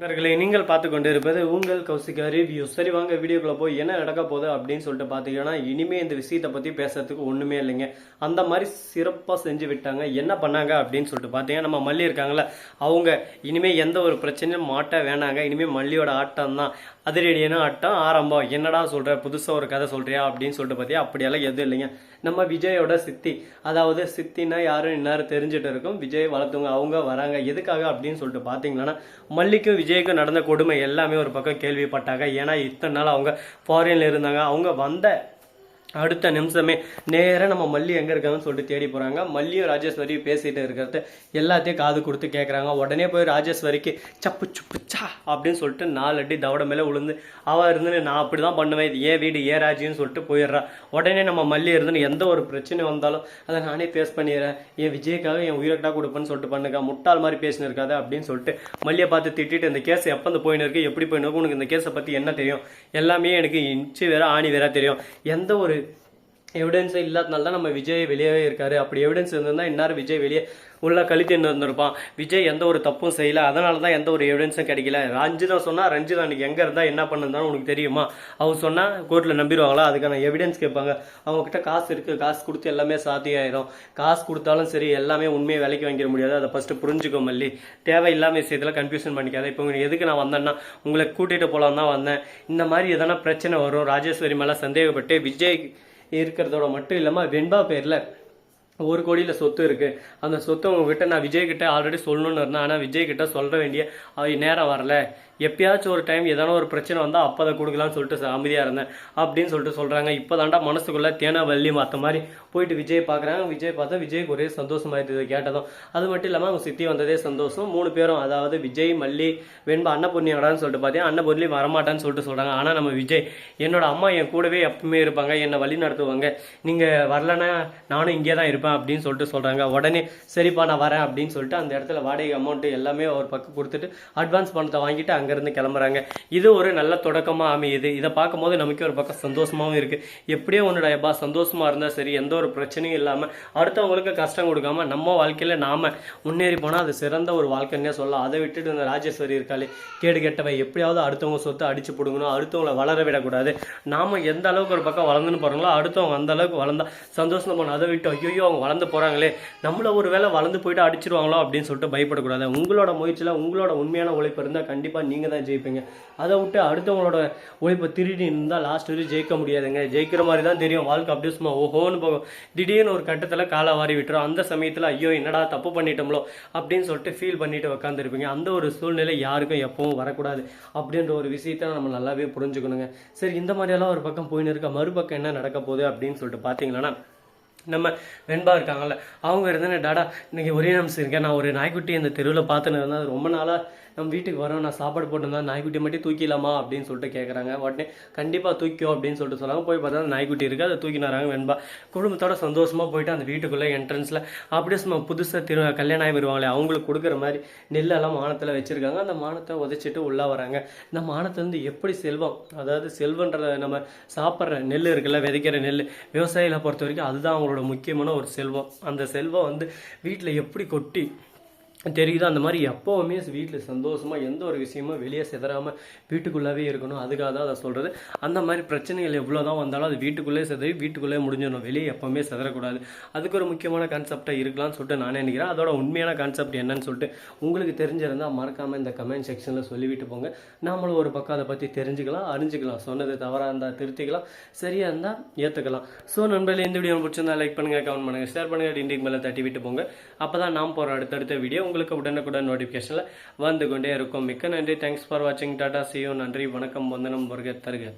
நண்பர்களே நீங்கள் பார்த்து கொண்டு இருப்பது உங்கள் கௌசிகா ரிவ்யூ சரி வாங்க வீடியோக்குள்ளே போய் என்ன நடக்க போகுது அப்படின்னு சொல்லிட்டு பார்த்தீங்கன்னா இனிமே இந்த விஷயத்தை பற்றி பேசுறதுக்கு ஒன்றுமே இல்லைங்க. அந்த மாதிரி சிறப்பாக செஞ்சு விட்டாங்க. என்ன பண்ணாங்க அப்படின்னு சொல்லிட்டு பார்த்தீங்கன்னா நம்ம மல்லி இருக்காங்களே அவங்க இனிமே எந்த ஒரு பிரச்சனையும் மாட்ட வேணாங்க. இனிமேல் மல்லியோட ஆட்டம் தான் அதிரடியான ஆட்டம் ஆரம்பம். என்னடா சொல்கிற புதுசாக ஒரு கதை சொல்கிறியா அப்படின்னு சொல்லிட்டு பார்த்தியா அப்படியெல்லாம் எதுவும் இல்லைங்க. நம்ம விஜயோட சித்தி அதாவது சித்தினா யாரும் இந்நேரம் தெரிஞ்சுட்டு இருக்கும். விஜய் வளர்த்தவங்க அவங்க வராங்க. எதுக்காக அப்படின்னு சொல்லிட்டு பார்த்தீங்கன்னா மல்லிக்கும் விஜய்க்கும் நடந்த கொடுமை எல்லாமே ஒரு பக்கம் கேள்விப்பட்டாங்க. ஏன்னா இத்தனை நாள் அவங்க ஃபாரின்ல இருந்தாங்க. அவங்க வந்த அடுத்த நிமிஷமே நேராக நம்ம மல்லி எங்கே இருக்காங்கன்னு சொல்லிட்டு தேடி போகிறாங்க மல்லியும் ராஜேஸ்வரியும் பேசிகிட்டு இருக்கிறத எல்லாத்தையும் காது கொடுத்து கேட்குறாங்க உடனே போய் ராஜேஸ்வரிக்கு சப்பு சுப்புச்சா அப்படின்னு சொல்லிட்டு நாலு அடி தவட மேலே விழுந்து அவள் இருந்து நான் அப்படி தான் பண்ணுவேன். இது ஏன் வீடு ஏன் ராஜின்னு சொல்லிட்டு போயிடுறா. உடனே நம்ம மல்லி இருந்து எந்த ஒரு பிரச்சனை வந்தாலும் அதை நானே ஃபேஸ் பண்ணிடுறேன். என் விஜய்க்காக என் உயிரட்டா கொடுப்பேன்னு சொல்லிட்டு பண்ணுங்க. முட்டாள் மாதிரி பேசினு இருக்காது அப்படின்னு சொல்லிட்டு மல்லியை பார்த்து திட்டிட்டு இந்த கேஸ் எப்போ வந்து போயின்னு இருக்கு? எப்படி போயின்னு இருக்கு? உனக்கு இந்த கேஸை பற்றி என்ன தெரியும்? எல்லாமே எனக்கு இன்ச்சு வேற ஆணி வேற தெரியும். எந்த ஒரு எவிடன்ஸே இல்லாதனால தான் நம்ம விஜய் வெளியே இருக்காரு. அப்படி எவிடன்ஸ் இருந்திருந்தா இன்னார் விஜய் வெளியே உள்ள கழித்து இருந்திருப்பான். விஜய் எந்த ஒரு தப்பும் செய்யல. அதனால தான் எந்த ஒரு எவிடன்ஸும் கிடைக்கல. ரஞ்சிதா சொன்னா ரஞ்சிதா அன்னைக்கு எங்க இருந்தா என்ன பண்ணிருந்தாலும் உனக்கு தெரியுமா? அவங்க சொன்னா கோர்ட்டில் நம்பிடுவாங்களா? அதுக்கான எவிடன்ஸ் கேட்பாங்க. அவங்க கிட்ட காசு இருக்கு. காசு கொடுத்து எல்லாமே சாத்தியாயிரும் காசு கொடுத்தாலும் சரி எல்லாமே உண்மையை விலைக்கு வாங்கிட முடியாது. அதை ஃபர்ஸ்ட் புரிஞ்சுக்கோ மல்லி. தேவையில்லாமல் விஷயத்தில் கன்ஃபியூஷன் பண்ணிக்காத. இப்போ உங்களுக்கு எதுக்கு நான் வந்தேன்னா உங்களை கூட்டிட்டு போலாம் தான் வந்தேன். இந்த மாதிரி எதனா பிரச்சனை வரும் ராஜேஸ்வரி மேல சந்தேகப்பட்டு விஜய் இருக்கிறதோட மட்டும் இல்லாமல் வெண்பா பேரில் ஒரு கோடியில் சொத்து இருக்குது அந்த சொத்தை உங்ககிட்ட நான் விஜய்கிட்ட ஆல்ரெடி சொல்லணும்னு இருந்தேன். ஆனால் விஜய்கிட்ட சொல்ல வேண்டிய நேரம் வரல. எப்பயாச்சும் ஒரு டைம் எதனா ஒரு பிரச்சனை வந்தால் அப்போ அதை கொடுக்கலாம்னு சொல்லிட்டு அமைதியாக இருந்தேன். அப்படின்னு சொல்லிட்டு சொல்கிறாங்க இப்போ தாண்டா மனசுக்குள்ளே தேனா வள்ளி மாற்ற மாதிரி போயிட்டு விஜய் பார்க்குறாங்க விஜய் பார்த்தா விஜய்க்கு ஒரே இருக்குது கேட்டதும் அது மட்டும் இல்லாமல் அவங்க சித்தி வந்ததே சந்தோஷம். மூணு பேரும் அதாவது விஜய் மல்லி வெண்பா அன்னபூர்ணியோடான்னு சொல்லிட்டு பார்த்தீங்கன்னா அன்னபூர்ணி வரமாட்டான்னு சொல்லிட்டு சொல்கிறாங்க ஆனால் நம்ம விஜய் என்னோட அம்மா என் கூடவே எப்பவுமே இருப்பாங்க. என்னை வழி நடத்துவாங்க. நீங்கள் வரலன்னா நானும் இங்கே தான் இருப்பேன். அப்படின்னு சொல்லிட்டு சொல்கிறாங்க உடனே சரிப்பா நான் வரேன் அப்படின்னு சொல்லிட்டு அந்த இடத்துல வாடகை அமௌண்ட்டு எல்லாமே ஒரு பக்கம் கொடுத்துட்டு அட்வான்ஸ் பணத்தை வாங்கிட்டு அங்கேருந்து கிளம்புறாங்க. இது ஒரு நல்ல தொடக்கமாக அமையுது. இதை பார்க்கும்போது நமக்கு ஒரு பக்கம் சந்தோஷமாகவும் இருக்குது எப்படியோ ஒன்றுடா எப்பா சந்தோஷமாக இருந்தால் சரி எந்த ஒரு பிரச்சனையும் இல்லாமல் அடுத்தவங்களுக்கு கஷ்டம் கொடுக்காம நம்ம வாழ்க்கையில் நாம முன்னேறி போனால் அது சிறந்த ஒரு வாழ்க்கைன்னே சொல்லலாம். அதை விட்டுட்டு இந்த ராஜேஸ்வரி இருக்காளே கேடு கெட்டவை எப்படியாவது அடுத்தவங்க சொத்து அடிச்சு பிடுங்கணும் அடுத்தவங்கள வளர விடக்கூடாது. நாம எந்த அளவுக்கு ஒரு பக்கம் வளர்ந்துன்னு போகிறாங்களோ அடுத்தவங்க அந்த அளவுக்கு வளர்ந்தா சந்தோஷம் பண்ணணும் அதை விட்டு ஐயோ அவங்க வளர்ந்து போகிறாங்களே நம்மள ஒரு வேளை வளர்ந்து போயிட்டு அடிச்சிருவாங்களோ அப்படின்னு சொல்லிட்டு பயப்படக்கூடாது. உங்களோட முயற்சியில் உங்களோட உண்மையான உழைப்பு இருந்தால் கண்டிப்பாக நீங்கள் தான் ஜெயிப்பீங்க. அதை விட்டு அடுத்தவங்களோட உழைப்பை திருடி இருந்தால் லாஸ்ட் வரையும் ஜெயிக்க முடியாதுங்க. ஜெயிக்கிற மாதிரி தான் தெரியும். வாழ்க்கை அப்படியே சும்மா ஓஹோன்னு போகும். திடீர்னு ஒரு கட்டத்தில் காலை வாரி விட்டுரும். அந்த சமயத்தில் ஐயோ என்னடா தப்பு பண்ணிட்டோம்லோ அப்படின்னு சொல்லிட்டு ஃபீல் பண்ணிட்டு உட்காந்துருப்பீங்க அந்த ஒரு சூழ்நிலை யாருக்கும் எப்பவும் வரக்கூடாது அப்படின்ற ஒரு விஷயத்த நம்ம நல்லாவே புரிஞ்சுக்கணுங்க. சரி இந்த மாதிரியெல்லாம் ஒரு பக்கம் போயின்னு இருக்க? மறுபக்கம் என்ன நடக்க போகுது அப்படின்னு சொல்லிட்டு பார்த்தீங்கன்னா நம்ம வெண்பா இருக்காங்கல்ல அவங்க இருந்தேன்னு டாடா இன்றைக்கி ஒரே நிமிஷம் இருக்கேன். நான் ஒரு நாய்க்குட்டி இந்த தெருவில் பார்த்துன்னு இருந்தேன். அது ரொம்ப நாளாக நம்ம வீட்டுக்கு வரோம். நான் சாப்பாடு போட்டிருந்தா நாய்க்குட்டி மட்டும் தூக்கிடலாமா? அப்படின்னு சொல்லிட்டு கேட்குறாங்க உடனே கண்டிப்பாக தூக்கியோ அப்படின்னு சொல்லிட்டு சொன்னாங்க. போய் பார்த்தா நாய்க்குட்டி இருக்குது அதை தூக்கினாராங்க வெண்பா. குடும்பத்தோட சந்தோஷமாக போயிட்டு அந்த வீட்டுக்குள்ளே என்ட்ரன்ஸில் அப்படியே சும்மா புதுசாக திரு கல்யாணம் ஆகி வருவாங்களே அவங்களுக்கு கொடுக்குற மாதிரி நெல்லெல்லாம் மானத்தில் வச்சுருக்காங்க. அந்த மானத்தை உதைச்சிட்டு உள்ளே வராங்க. இந்த மானத்தை வந்து எப்படி செல்வம்? அதாவது செல்வன்றத நம்ம சாப்பிட்ற நெல் இருக்குல்ல விதைக்கிற நெல் விவசாயிகளை பொறுத்த வரைக்கும் அதுதான் அவங்களோட முக்கியமான ஒரு செல்வம். அந்த செல்வம் வந்து வீட்டில் எப்படி கொட்டி தெரியுதோ? அந்த மாதிரி எப்போவுமே வீட்டில் சந்தோஷமாக எந்த ஒரு விஷயமும் வெளியே சிதறாமல் வீட்டுக்குள்ளேவே இருக்கணும். அதுக்காக தான் அதை சொல்கிறது அந்த மாதிரி பிரச்சனைகள் எவ்வளோ தான் வந்தாலும் அது வீட்டுக்குள்ளே சிதறி வீட்டுக்குள்ளே முடிஞ்சிடணும். வெளியே எப்போவுமே சிதறக்கூடாது. அதுக்கு ஒரு முக்கியமான கான்செப்டாக இருக்கலாம்னு சொல்லிட்டு நான் நினைக்கிறேன். அதோட உண்மையான கான்செப்ட் என்னன்னு சொல்லிட்டு உங்களுக்கு தெரிஞ்சிருந்தால் மறக்காமல் இந்த கமெண்ட் செக்ஷனில் சொல்லிவிட்டு போங்க. நாமளும் ஒரு பக்கம் அதை பற்றி தெரிஞ்சுக்கலாம் அறிஞ்சிக்கலாம். சொன்னது தவறாக இருந்தால் திருத்திக்கலாம் சரியாக இருந்தால் ஏற்றுக்கலாம் ஸோ நண்பர்களே இந்த வீடியோ பிடிச்சிருந்தா லைக் பண்ணுங்கள் கமெண்ட் பண்ணுங்கள் ஷேர் பண்ணுங்கள் இண்டிக்கு மேலே தட்டி விட்டு போங்க. அப்போ தான் நாம் போகிற அடுத்தடுத்த வீடியோ உங்களுக்கு உடனுக்குடன் நோட்டிஃபிகேஷனில் வந்து கொண்டே இருக்கும். மிக்க நன்றி. தேங்க்ஸ் ஃபார் வாட்சிங் டாடா சியோ நன்றி. வணக்கம். வந்தனம். வருக. தருக.